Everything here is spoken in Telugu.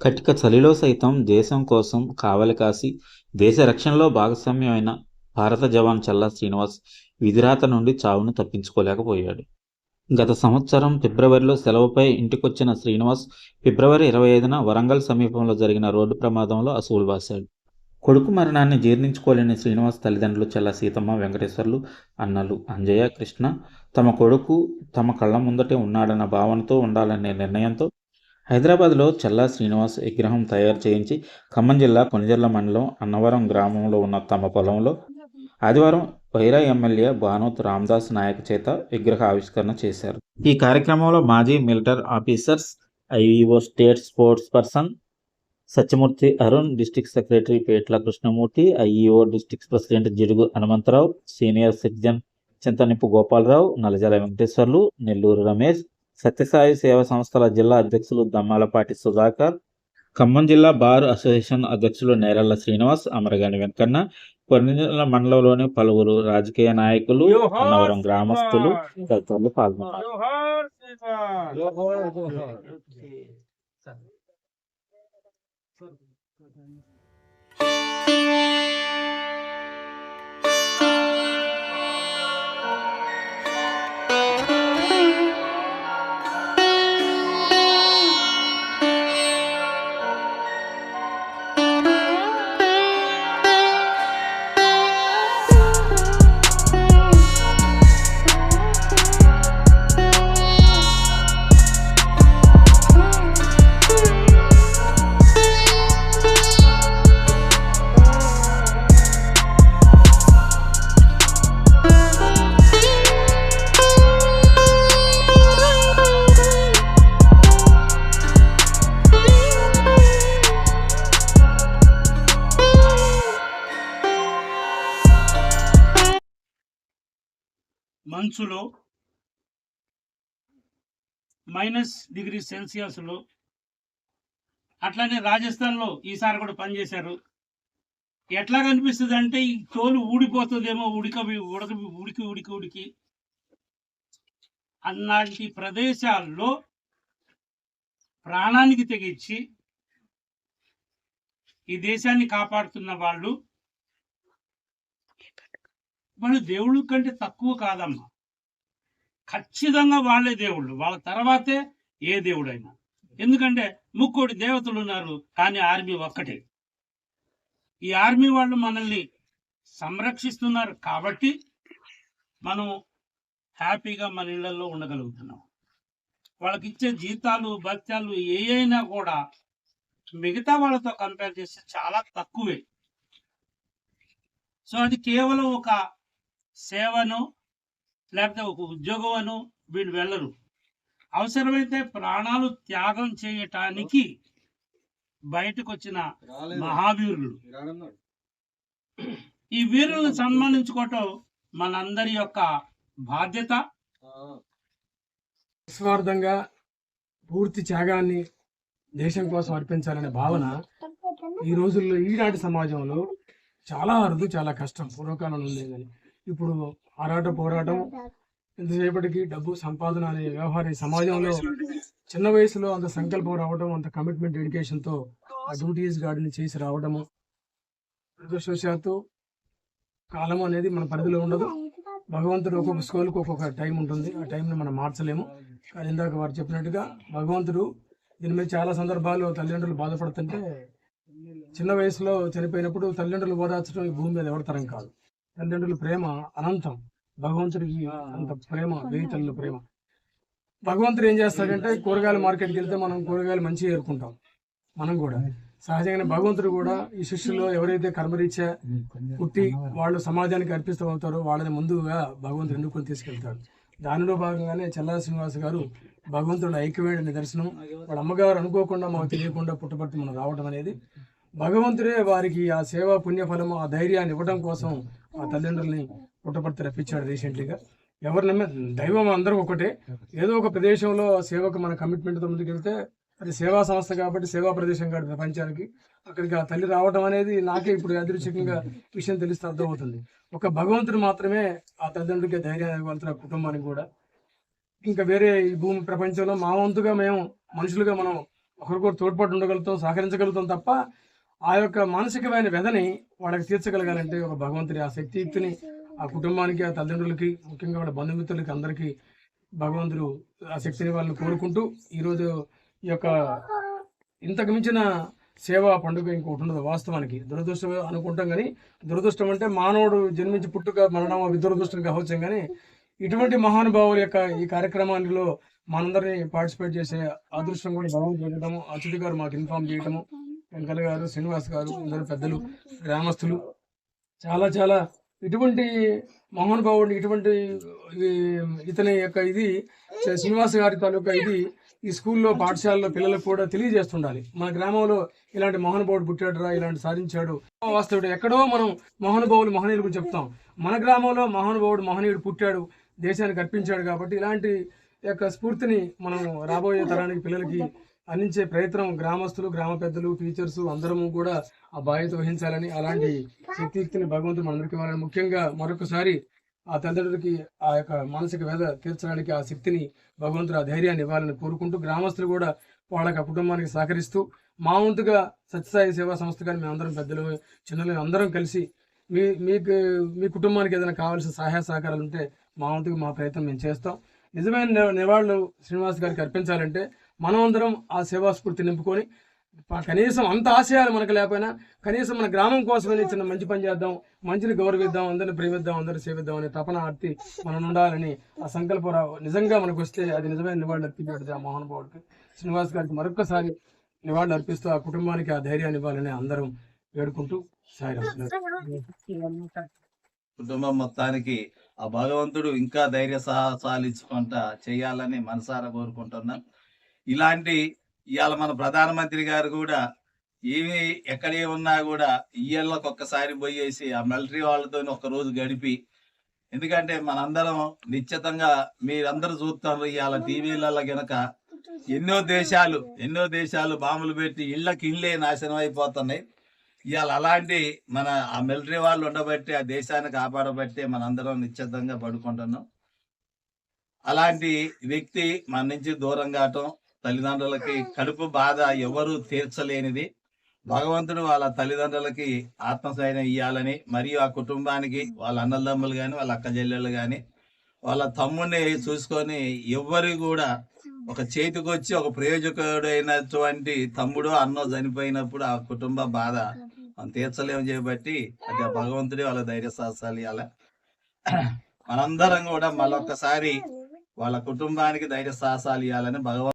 కటిక చలిలో సైతం దేశం కోసం కావలి కాసి దేశ రక్షణలో భాగస్వామ్యమైన భారత జవాన్ చల్లా శ్రీనివాస్ విధిరాత నుండి చావును తప్పించుకోలేకపోయాడు. గత సంవత్సరం ఫిబ్రవరిలో సెలవుపై ఇంటికొచ్చిన శ్రీనివాస్ ఫిబ్రవరి ఇరవై ఐదున వరంగల్ సమీపంలో జరిగిన రోడ్డు ప్రమాదంలో అసూలు బాశాడు. కొడుకు మరణాన్ని జీర్ణించుకోలేని శ్రీనివాస్ తల్లిదండ్రులు చల్ల సీతమ్మ వెంకటేశ్వర్లు అన్నలు అంజయ్య కృష్ణ తమ కొడుకు తమ కళ్ళ ముందటే ఉన్నాడన్న భావనతో ఉండాలనే నిర్ణయంతో హైదరాబాద్లో చల్లా శ్రీనివాస్ విగ్రహం తయారు చేయించి ఖమ్మం జిల్లా కొనిజర్ల మండలం అన్నవరం గ్రామంలో ఉన్న తమ పొలంలో ఆదివారం వైరా ఎమ్మెల్యే భానోత్ రామ్దాస్ నాయక్ చేత విగ్రహ ఆవిష్కరణ చేశారు. ఈ కార్యక్రమంలో మాజీ military officers IEO state sports person Satyamurthy Arun district secretary Petla Krishnamurthy IEO district president Jidugu Hanumantharao senior citizen Chintanippu Gopalarao Nalajala Venkateswarlu Nellore Ramesh Sathya Sai సంస్థల జిల్లా అధ్యక్షులు దమ్మాలపాటి సుధాకర్ ఖమ్మం జిల్లా బార్ అసోసియేషన్ అధ్యక్షులు నేరళ్ళ శ్రీనివాస్ అమరగాని వెంకన్న కొన్నిల మండలంలోని పలువురు రాజకీయ నాయకులు అన్నవరం గ్రామస్తులు తదితరులు పాల్గొన్నారు. మంచులో మైనస్ డిగ్రీ సెల్సియస్లో అట్లానే రాజస్థాన్లో ఈసారి కూడా పనిచేశారు. ఎట్లా కనిపిస్తుంది అంటే ఈ తోలు ఊడిపోతుందేమో ఉడిక ఉడక ఉడికి ఉడికి ఉడికి. అలాంటి ప్రదేశాల్లో ప్రాణానికి తెగించి ఈ దేశాన్ని కాపాడుతున్న వాళ్ళు వాళ్ళు దేవుళ్ళ కంటే తక్కువ కాదమ్మా. ఖచ్చితంగా వాళ్ళే దేవుళ్ళు. వాళ్ళ తర్వాతే ఏ దేవుడైనా. ఎందుకంటే ముక్కోటి దేవతలు ఉన్నారు కానీ ఆర్మీ ఒక్కటే. ఈ ఆర్మీ వాళ్ళు మనల్ని సంరక్షిస్తున్నారు కాబట్టి మనం హ్యాపీగా మన ఇళ్ళలో ఉండగలుగుతున్నాం. వాళ్ళకి ఇచ్చే జీతాలు భత్యాలు ఏ అయినా కూడా మిగతా వాళ్ళతో కంపేర్ చేస్తే చాలా తక్కువే. సో అది కేవలం ఒక సేవను లేకపోతే ఒక ఉద్యోగం అను వీళ్ళు వెళ్ళరు. అవసరమైతే ప్రాణాలు త్యాగం చేయటానికి బయటకు వచ్చిన మహావీరులు. ఈ వీరులను సన్మానించుకోవటం మనందరి యొక్క బాధ్యత. నిస్వార్థంగా పూర్తి త్యాగాన్ని దేశం కోసం అర్పించాలనే భావన ఈ రోజుల్లో ఈనాటి సమాజంలో చాలా అరుదు చాలా కష్టం. పూర్వకాలంలో లేదని ఇప్పుడు ఆరాట పోరాటం ఎంతసేపటికి డబ్బు సంపాదన అనే వ్యవహారం సమాజంలో చిన్న వయసులో అంత సంకల్పం రావడం అంత కమిట్మెంట్ డెడికేషన్తో ఆ డ్యూటీస్ గార్డుని చేసి రావడము దురదృష్టవశాత్తు కాలం అనేది మన పరిధిలో ఉండదు. భగవంతుడు ఒక్కొక్క స్కూల్కి ఒక్కొక్క టైం ఉంటుంది. ఆ టైంని మనం మార్చలేము. కానీ ఇందాక వారు చెప్పినట్టుగా భగవంతుడు దీని మీద చాలా సందర్భాలు తల్లిదండ్రులు బాధపడుతుంటే చిన్న వయసులో చనిపోయినప్పుడు తల్లిదండ్రులు ఓదార్చడం ఈ భూమి మీద ఎవరి తరం కాదు. తల్లిదండ్రుల ప్రేమ అనంతం. భగవంతుడికి అంత ప్రేమ వెయ్యి తల్లుల ప్రేమ. భగవంతుడు ఏం చేస్తాడంటే కూరగాయల మార్కెట్కి వెళ్తే మనం కూరగాయలు మంచిగా ఏరుకుంటాం. మనం కూడా. సహజంగానే భగవంతుడు కూడా ఈ శిష్యుల్లో ఎవరైతే కర్మరీత్యా పుట్టి వాళ్ళు సమాజానికి అర్పిస్తూ అవుతారో వాళ్ళని ముందుగా భగవంతుడు ఎన్నుకొని తీసుకెళ్తాడు. దానిలో భాగంగానే చల్లా శ్రీనివాస్ గారు భగవంతుడు ఐక్యమైన నిదర్శనం. వాళ్ళ అమ్మగారు అనుకోకుండా మాకు తెలియకుండా పుట్టబట్టి మనం రావడం అనేది భగవంతుడే వారికి ఆ సేవా పుణ్యఫలము ఆ ధైర్యాన్ని ఇవ్వడం కోసం ఆ తల్లిదండ్రుల్ని పుట్టపడి రప్పించాడు రీసెంట్లీగా. ఎవరు నమ్మే దైవం అందరూ ఒకటే ఏదో ఒక ప్రదేశంలో సేవకు మన కమిట్మెంట్తో ముందుకెళ్తే అది సేవా సంస్థ కాబట్టి సేవా ప్రదేశం కాబట్టి ప్రపంచానికి. అక్కడికి ఆ తల్లి రావడం అనేది నాకే ఇప్పుడు యాదృచ్ఛికంగా విషయం తెలిస్తే అర్థమవుతుంది. ఒక భగవంతుడు మాత్రమే ఆ తల్లిదండ్రులకి ధైర్యాన్ని ఇవ్వగలుగుతారు కుటుంబానికి కూడా. ఇంకా వేరే ఈ భూమి ప్రపంచంలో మా వంతుగా మేము మనుషులుగా మనం ఒకరికొకరు తోడ్పాటు ఉండగలుగుతాం సహకరించగలుగుతాం తప్ప ఆ యొక్క మానసికమైన వ్యధని వాళ్ళకి తీర్చగలగాలంటే ఒక భగవంతుడి ఆ శక్తియుక్తిని ఆ కుటుంబానికి ఆ తల్లిదండ్రులకి ముఖ్యంగా వాళ్ళ బంధుమిత్రులకి అందరికీ భగవంతుడు ఆ శక్తిని వాళ్ళని కోరుకుంటూ ఈరోజు ఈ యొక్క ఇంతకు మించిన సేవా పండుగ ఇంకొకటి ఉండదు వాస్తవానికి. దురదృష్టం అనుకుంటాం కానీ దురదృష్టం అంటే మానవుడు జన్మించి పుట్టుక మరణం అవి దురదృష్టం కావచ్చు కానీ ఇటువంటి మహానుభావుల యొక్క ఈ కార్యక్రమాల్లో మనందరినీ పార్టిసిపేట్ చేసే అదృష్టం కూడా భగవంతుడు పెట్టడము గారు మాకు ఇన్ఫామ్ చేయటము వెంకన్న గారు శ్రీనివాస్ గారు అందరు పెద్దలు గ్రామస్తులు. చాలా చాలా ఇటువంటి మహానుభావుడు ఇటువంటి ఈ- ఇతని యొక్క ఇది శ్రీనివాస్ గారి తాలూకా ఇది ఈ స్కూల్లో పాఠశాలలో పిల్లలకు కూడా తెలియజేస్తుండాలి. మన గ్రామంలో ఇలాంటి మహానుభావుడు పుట్టాడురా ఇలాంటి సాధించాడు. వాస్తవుడు ఎక్కడో మనం మహానుభావులు మహనీయులు గురించి చెప్తాం. మన గ్రామంలో మహానుభావుడు మహనీయుడు పుట్టాడు దేశానికి అర్పించాడు కాబట్టి ఇలాంటి యొక్క స్ఫూర్తిని మనం రాబోయే తరానికి పిల్లలకి అందించే ప్రయత్నం గ్రామస్తులు గ్రామ పెద్దలు టీచర్స్ అందరము కూడా ఆ బాధ్యత వహించాలని అలాంటి శక్తియుక్తిని భగవంతుడు మనందరికీ ఇవ్వాలని ముఖ్యంగా మరొకసారి ఆ తల్లిదండ్రులకి ఆ యొక్క మానసిక వేద తీర్చడానికి ఆ శక్తిని భగవంతుడు ఆ ధైర్యాన్ని ఇవ్వాలని కోరుకుంటూ గ్రామస్తులు కూడా వాళ్ళకి ఆ కుటుంబానికి సహకరిస్తూ మా వంతుగా సత్యసాయి సేవా సంస్థ కానీ మేమందరం పెద్దలు చిన్నలు అందరం కలిసి మీ మీకు మీ కుటుంబానికి ఏదైనా కావాల్సిన సహాయ సహకారాలు ఉంటే మా వంతుగా మా ప్రయత్నం మేము చేస్తాం. నిజమైన నివాళులు శ్రీనివాస్ గారికి అర్పించాలంటే మనం అందరం ఆ సేవాస్ఫూర్తి నింపుకొని కనీసం అంత ఆశయాలు మనకు లేకపోయినా కనీసం మన గ్రామం కోసమని చిన్న మంచి పని చేద్దాం మంచిని గౌరవిద్దాం అందరిని ప్రేమిద్దాం అందరిని సేవిద్దాం అనే తపన ఆర్తి మనం ఉండాలని ఆ సంకల్పం నిజంగా మనకు వస్తే అది నిజమైన నివాళులు అర్పించాడు ఆ మోహన్ శ్రీనివాస్ గారికి మరొకసారి నివాళులు అర్పిస్తూ ఆ కుటుంబానికి ఆ ధైర్యాన్ని ఇవ్వాలని అందరం వేడుకుంటూ కుటుంబం మొత్తానికి ఆ భగవంతుడు ఇంకా ధైర్య సాహసాలు ఇచ్చుకుంటా చేయాలని మనసారా కోరుకుంటున్నాను ఇలాంటి ఇవాళ మన ప్రధానమంత్రి గారు కూడా ఏమి ఎక్కడే ఉన్నా కూడా ఇయ్యళ్ళకి ఒక్కసారి పోయేసి ఆ మిలిటరీ వాళ్ళతో ఒక రోజు గడిపి ఎందుకంటే మనందరం నిశ్చితంగా మీరందరూ చూస్తారు ఇవాళ టీవీలలో గనక ఎన్నో దేశాలు ఎన్నో దేశాలు బాంబులు పెట్టి ఇళ్ళకి ఇళ్ళే నాశనం అయిపోతున్నాయి. ఇవాళ అలాంటి మన ఆ మిలిటరీ వాళ్ళు ఉండబట్టి ఆ దేశాన్ని కాపాడబట్టి మనందరం నిశ్చితంగా పడుకుంటున్నాం. అలాంటి వ్యక్తి మన నుంచి దూరం కావటం తల్లిదండ్రులకి కడుపు బాధ ఎవరు తీర్చలేనిది. భగవంతుడు వాళ్ళ తల్లిదండ్రులకి ఆత్మసైన్యం ఇవ్వాలని మరియు ఆ కుటుంబానికి వాళ్ళ అన్నదమ్ములు కానీ వాళ్ళ అక్క చెల్లెళ్ళు కానీ వాళ్ళ తమ్ముడిని చూసుకొని ఎవ్వరు కూడా ఒక చేతికొచ్చి ఒక ప్రయోజకుడైనటువంటి తమ్ముడు అన్నో చనిపోయినప్పుడు ఆ కుటుంబ బాధ మనం తీర్చలేము చేయబట్టి అది ఆ భగవంతుడే వాళ్ళ ధైర్య సాహసాలు ఇవ్వాలి మనందరం కూడా మళ్ళొక్కసారి వాళ్ళ కుటుంబానికి ధైర్య సాహసాలు ఇవ్వాలని భగవంతు